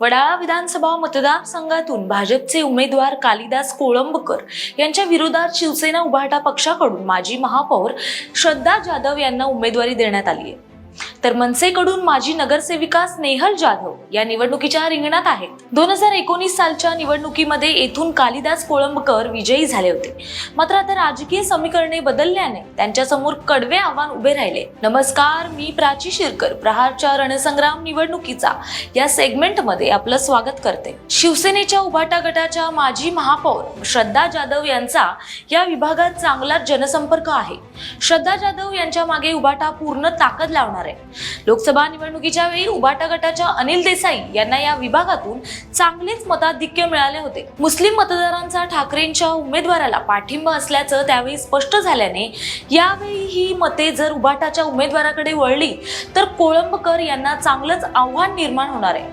वडाळा विधानसभा मतदारसंघातून भाजपचे उमेदवार कालिदास कोळंबकर यांच्या विरोधात शिवसेना उभाटा पक्षाकडून माजी महापौर श्रद्धा जाधव यांना उमेदवारी देण्यात आली आहे. तर मनसेकडून माजी नगरसेविका स्नेहल जाधव या निवडणुकीच्या रिंगणात आहेत. दोन हजार एकोणीस सालच्या निवडणुकीमध्ये येथून कालिदास कोळंबकर विजयी झाले होते. मात्र आता राजकीय समीकरणे बदलल्याने त्यांच्यासमोर कडवे आव्हान उभे राहिले. नमस्कार मी प्राची शिरकर प्रहारच्या रणसंग्राम निवडणुकीचा या सेगमेंटमध्ये आपलं स्वागत करते. शिवसेनेच्या उभाटा गटाच्या माजी महापौर श्रद्धा जाधव यांचा या विभागात चांगला जनसंपर्क आहे. श्रद्धा जाधव यांच्या मागे उभाटा पूर्ण ताकद लावणार आहे. लोकसभा निवडणुकीच्या वेळी उबाटा गटाच्या अनिल देसाई यांना या विभागातून चांगलेच मताधिक्य मिळाले होते. मुस्लिम मतदारांचा ठाकरेंच्या उमेदवाराला पाठिंबा असल्याचं त्यावेळी स्पष्ट झाल्याने यावेळी ही मते जर उबाटाच्या उमेदवाराकडे वळली तर कोळंबकर यांना चांगलंच आव्हान निर्माण होणार आहे.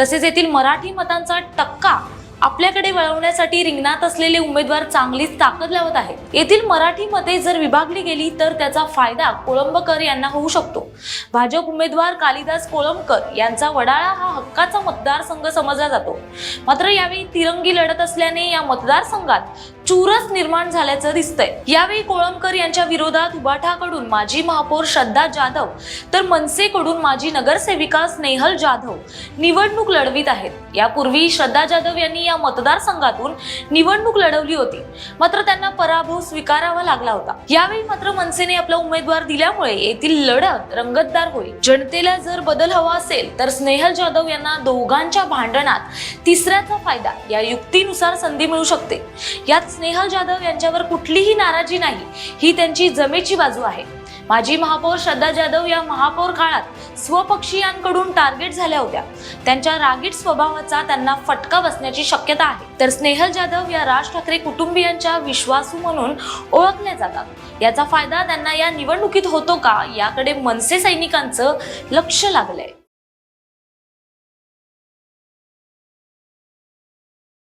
तसेच येथील मराठी मतांचा टक्का आपल्याकडे वळवण्यासाठी रिंगणात असलेले उमेदवार चांगलीच ताकद लावत आहेत येथील मराठी मते जर विभागली गेली तर त्याचा फायदा कोळंबकर यांना होऊ शकतो. भाजप उमेदवार कालिदास कोळंबकर यांचा वडाळा हा हक्काचा मतदारसंघ समजला जातो. मात्र यावेळी तिरंगी लढत असल्याने या मतदारसंघात चुरस निर्माण झाल्याचं दिसतंय. यावेळी कोळंबकर यांच्या विरोधात उबाठाकडून माजी महापौर श्रद्धा जाधव तर मनसेकडून माजी नगरसेविका स्नेहल जाधव निवडणूक लढवित आहेत. यापूर्वी श्रद्धा जाधव यांनी या मतदारसंघातून निवडणूक लढवली होती. मात्र त्यांना पराभव स्वीकारावा लागला होता. यावेळी मात्र मनसेने आपला उमेदवार दिल्यामुळे येथील लढत रंगतदार होईल. जनतेला जर बदल हवा असेल तर स्नेहल जाधव यांना दोघांच्या भांडणात तिसऱ्याचा फायदा या युक्तीनुसार संधी मिळू शकते. यात स्नेहल जाधव यांच्यावर कुठलीही नाराजी नाही. ही त्यांची जमेची बाजू आहे. माजी महापौर श्रद्धा जाधव या महापौर काळात स्वपक्षीयांकडून टार्गेट झाल्या होत्या. त्यांच्या रागीट स्वभावाचा त्यांना फटका बसण्याची शक्यता आहे. तर स्नेहल जाधव या राज ठाकरे कुटुंबियांच्या विश्वासू म्हणून ओळखल्या जातात. याचा फायदा त्यांना या निवडणुकीत होतो का? याकडे मनसे सैनिकांचं लक्ष लागलंय.